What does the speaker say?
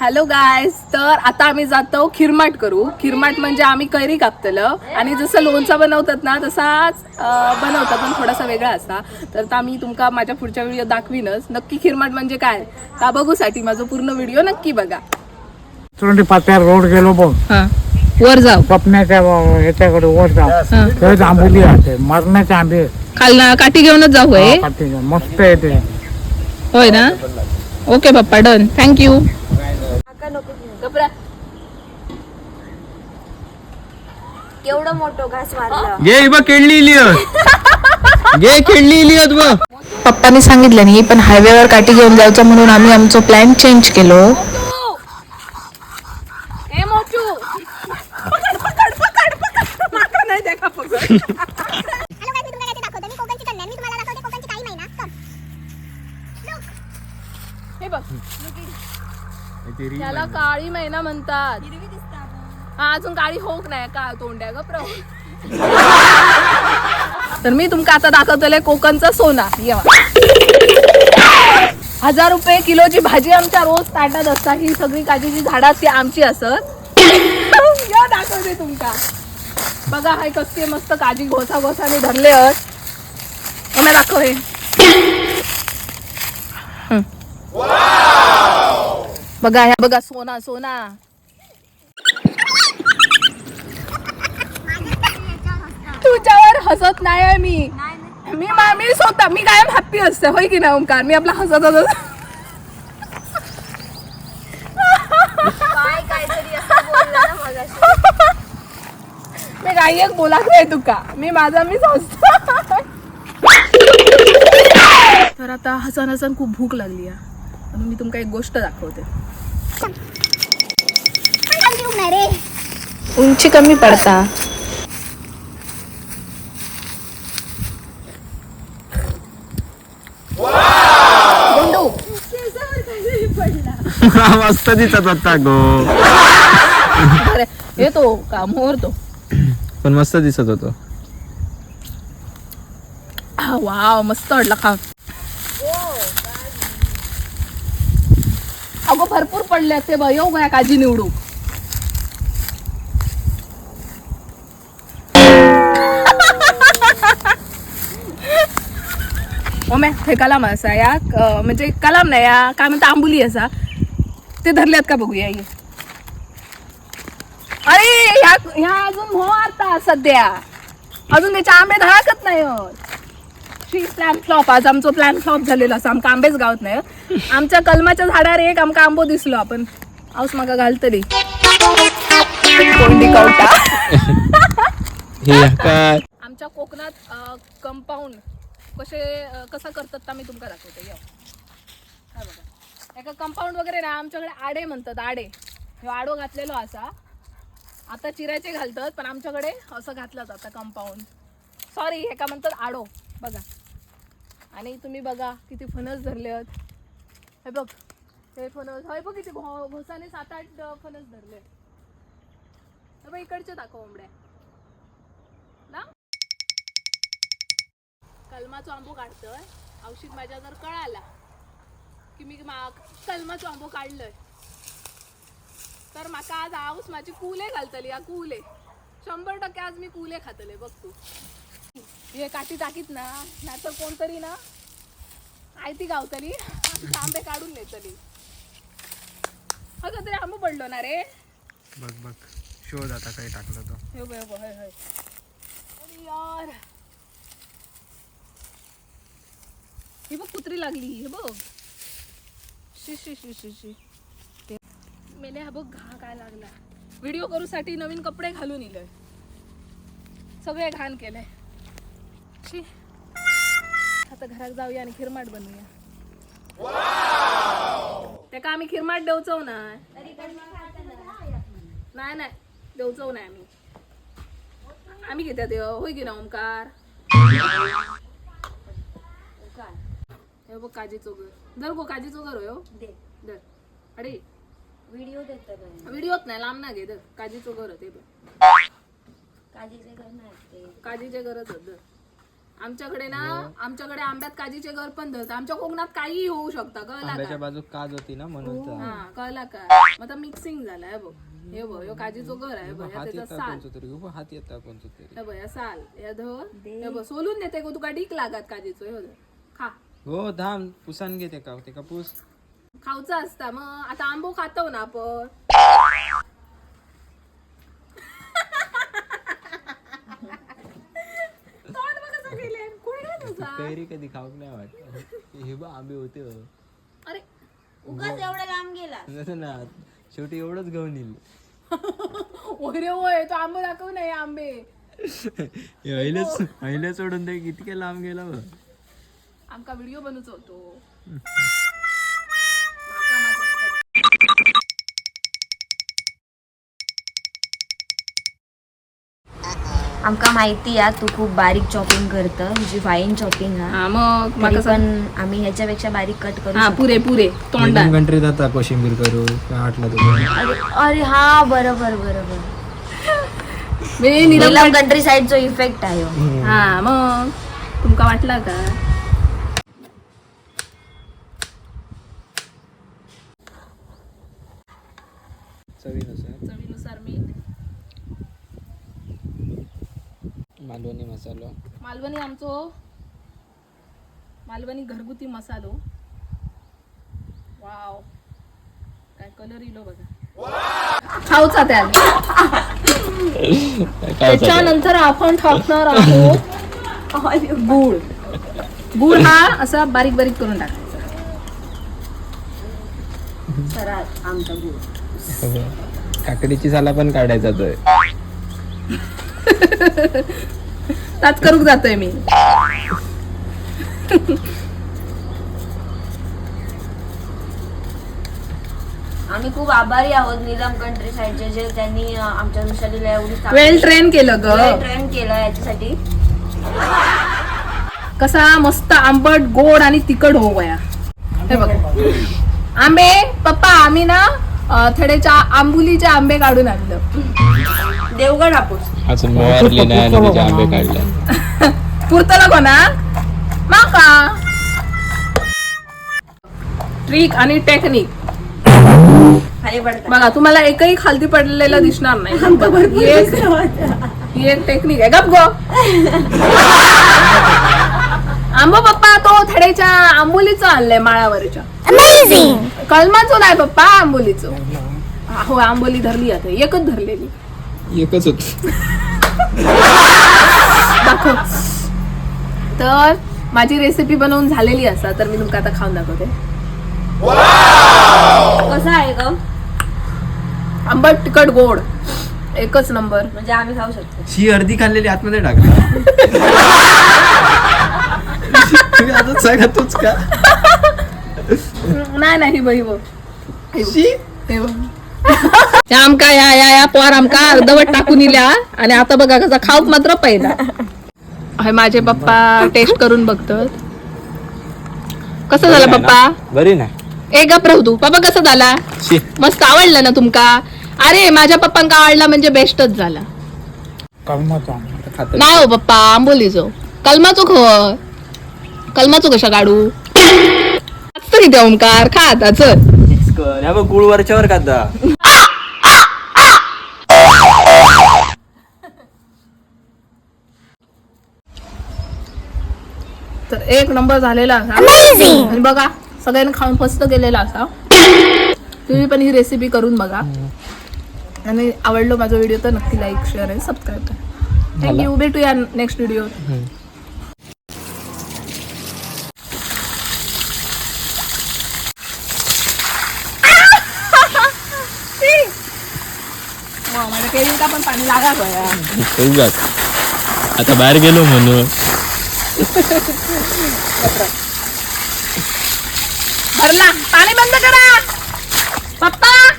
Hello guys तर आता आम्ही जातो खिरमाट करू. खिरमाट म्हणजे आम्ही कैरी कापतलं. आणि जसं लोणचा बनवतात ना तसाच बनवतात पण थोडासा वेगळा असा. तर आता मी तुमका माझ्या पुढच्या व्हिडिओ दाखवीनच. नक्की खिरमाट म्हणजे काय? का बघूसाठी माझा पूर्ण व्हिडिओ नक्की बघा. रोड गेलो बघ. वर जाऊ. कपण्याच्या ह्याच्याकडे वर जाऊ. ते आंबोली आहे. मरणाचे आंबे खाल काठी घेऊनच जाऊ मस्त येते होय ना? ओके पप्पा. डन. थँक्यू केवढं मोठं घास मारलं घे बघ केळली इलियत घे केळली इलियत बघ. पप्पांनी सांगितलं नाही पण हायवेवर काठी घेऊन जायचं म्हणून आम्ही आमचं प्लॅन चेंज केलो. ए मोचू. पकड पकड पकड पकड. माका नाही देखा पकड. हॅलो गाईस मी तुम्हाला काहीतरी दाखवते मी कोकणची कन्या मी तुम्हाला दाखवते कोकणची काही महिना कम हे बघ त्याला काळी मैना म्हणतात. अजून काळी होक नाही का तोंड्या ग प्र तर मी तुमका आता दाखवतले कोकणचा सोना. येवा हजार रुपये किलोची भाजी आमच्या रोज ताटात असता ही सगळी काजीची झाडं ती आमची असत. या दाखवते तुमका. बघा हाय कसली मस्त काजी घोसा घोसाने धरले आहेत. दाखव हे बघा ह्या बघा सोना सोना. तुझ्यावर हसत नाही आहे मी. मी मा- मी स्वतः मी कायम हॅप्पी असते. होय की नाही ओंकार? मी आपला हसत हसत काय काहीतरी असं बोललं ना मगाशी. मी काही एक बोलाच नाही तुका. मी माझा मीच हसतो तर आता हसन हसन खूप भूक लागली आहे. मी तुमका एक गोष्ट दाखवते. उंची कमी पडता गोंडू मस्त दिसत होता गो. अरे येतो का? मोर तो पण मस्त दिसत होतो. हा, वाव मस्त वाटला खा. अगो भरपूर पडले असते बघ. येऊ का काजी निवडू. ओमे हे कलाम असा या क- म्हणजे कलाम नाही या. काय म्हणता आंबुली असा. ते धरल्यात का बघूया ये अरे ह्या ह्या अजून हो आता सध्या. अजून त्याचे आंबे धडाकत नाही प्लॅन फ्लॉप आज आमचं प्लॅन फ्लॉप झालेला असं आमका आंबेच गावत नाही आमच्या कलमाच्या झाडावर एक आमका आंबो दिसलो आपण. पाऊस माका घालतली कोंडी कवटा. हे काय आमच्या कोकणात कंपाऊंड कसे कसा करतात मी तुमका दाखवते. यो हा बघा. एका कंपाऊंड वगैरे ना आमच्याकडे आडे म्हणतात आडे. ह्यो आडो घातलेलो असा. आता चिरायचे घालतात पण आमच्याकडे असं घातलं जातं कंपाऊंड सॉरी एका म्हणतात? आडो. बघा. आणि तुम्ही बघा किती फणस धरले आहेत. हे बघ. हे फणस. हय बघ किती घो घोसाने सात आठ फणस धरले हे बघ इकडचे दाखव ओंबड्या ना? कलमाचो आंबो काढतोय. औषध माझ्या जर कळाला. की मी मा कलमाचो आंबो काढलंय. तर माका आज आऊस माझी कुले घालतली या कुले. शंभर टक्के आज मी कुले खातले बघ तू. हे काठी टाकीत ना नाहीतर कोणतरी ना आयती गावतली आंबे काढून नेतली. अगं तरी आंबो पडलो ना रे. बघ बघ. शोध आता काही टाकलं तो हे बघ, हे बघ, हे, हे. अरे यार. ही बघ कुत्री लागली हे बघ. शी शी शी शी शी मेले हा बघ घा काय लागला व्हिडिओ करूसाठी नवीन कपडे घालून इलोय. सगळे घाण केलंय. शी आता घरात जाऊया आणि खिरमाट बनवूया. ते का आम्ही खिरमाट देवचव ना नाही नाही देवचव नाही आम्ही. आम्ही घेतात देव. होय की ना ओमकार हे बघ काजी चोगर दर गो काजी चोगर होय हो. दे. दर अरे व्हिडिओ देतो व्हिडिओत नाही लांब ना घे दर काजी चोगर होते बघ काजीचे घर नाही ते. काजीचे होत दर आमच्याकडे ना आमच्याकडे आंब्यात काजीचे घर पण धरतात. आमच्या कोकणात काही होऊ शकतं कळला आंब्याच्या का बाजू काज होती ना म्हणून तर. हा कळला का? मग आता मिक्सिंग झालंय बघ. हे बघ ह्यो काजीचो घर आहे बघ ह्या हात त्याचा येता साल. कोणचं तरी उभं हात येता कोणचं तरी. हे बघ या साल या धर. हे बघ सोलून देते का तुका डीक लागत काजीचो हे धर. खा. हो धाम. पुसान का? ते का पूस? खाऊचा असता. मग आता आंबो खातो ना आपण. तोंड बघ कसं केलंय. कोणी काय तुझा? कैरी कधी खाऊक नाही वाटत हे बा आंबे होते हो. अरे तसं ना शेवटी एवढंच घेऊन येईल. ओरे होय तो आंबो दाखव नाही आंबे. पहिलेच पहिले सोडून ते कितके लांब गेला बघ. आमका व्हिडिओ बनवूच होतो. आमका माहिती आहे तू खूप बारीक चॉपिंग करत तुझी फाईन चॉपिंग हा. हा मग तरी माका पण आम्ही ह्याच्यापेक्षा बारीक कट करू हा शकतो. पुरे पुरे कंट्री जाता कोशिंबीर करू काय वाटलं तुला अरे अरे हा बरोबर बरोबर. मी नीलम कंट्री साईडचा इफेक्ट आहे हो. हा मग तुमका वाटला का? चवीनुसार. चवीनुसार मीठ. मालवणी मसालो. मालवणी आमचो मालवणी घरगुती मसालो. वाव. काय कलर इलो बघा. खाऊचा त्याला त्याच्यानंतर आपण टाकणार आहोत गुळ. गुळ हा असा बारीक बारीक करून टाकायचा. आमचा गुळ. काकडीची साला पण काढायचा तो त्याच करूक जातोय मी. आम्ही खूप आभारी आहोत नीलम कंट्री साईडचे जे त्यांनी आमच्या विषारीला एवढी वेल ट्रेन केलं ग. ट्रेन केलं याच्यासाठी. कसा मस्त आंबट गोड आणि तिखट हो वया हे बघ. आंबे पप्पा आम्ही ना थोडेच्या आंबुलीचे आंबे काढून आणलं. देवगड हापूस. अजून नाही आणि आंबे काढले. पुरतला कोणा माका. ट्रिक आणि टेक्निक. खाली पडतात बघा तुम्हाला एकही खालती पडलेलं दिसणार नाही. एक ही एक टेक्निक आहे. गप गो. आंबो पप्पा तो थडेच्या आंबोलीचं आणलंय माळावरच्या कलमाचं नाही पप्पा आंबोलीचं. हा, आंबोली धरली आता एकच धरलेली. एकच होत. दाखव. तर माझी रेसिपी बनवून झालेली असा तर मी तुमका आता खाऊन दाखवते. कसं आहे ग? आंबट तिखट गोड. एकच नंबर. म्हणजे आम्ही खाऊ शकतो. शी अर्धी खाल्लेली आतमध्ये टाकली. तुम्ही आता सांगा तूच का नाही नाही बघ हे बघ. आमका या या या पोर आमका अर्धवट टाकून इल्या आणि आता बघा कसा खाऊक मात्र पहिला. हे माझे पप्पा टेस्ट करून बघतात. कसं झालं पप्पा? बरी नाही. ए गप राहू तू. पप्पा कसं झाला? शी. मस्त आवडलं ना तुमका? अरे माझ्या पप्पांका आवडला म्हणजे बेस्टच झाला. कलमाचा खात नाही हो पप्पा आंबोलीचो. कलमाचो ख कलमाचो कशा काढू तरी त्या ओंकार खा आता चल. मिक्स कर बघ गुळ वरच्यावर खाता तर एक नंबर झालेला असा. आणि बघा सगळ्यांनी खाऊन फस्त गेलेला असा. तुम्ही पण ही रेसिपी करून बघा. आणि आवडलो माझा व्हिडिओ तर नक्की लाईक शेअर आणि सबस्क्राईब करा. थँक्यू भेटूया नेक्स्ट व्हिडिओ माझ्या केळीला पण पाणी लागा गया उगाच. आता बाहेर गेलो म्हणून. भरला. पाणी बंद करा. पप्पा!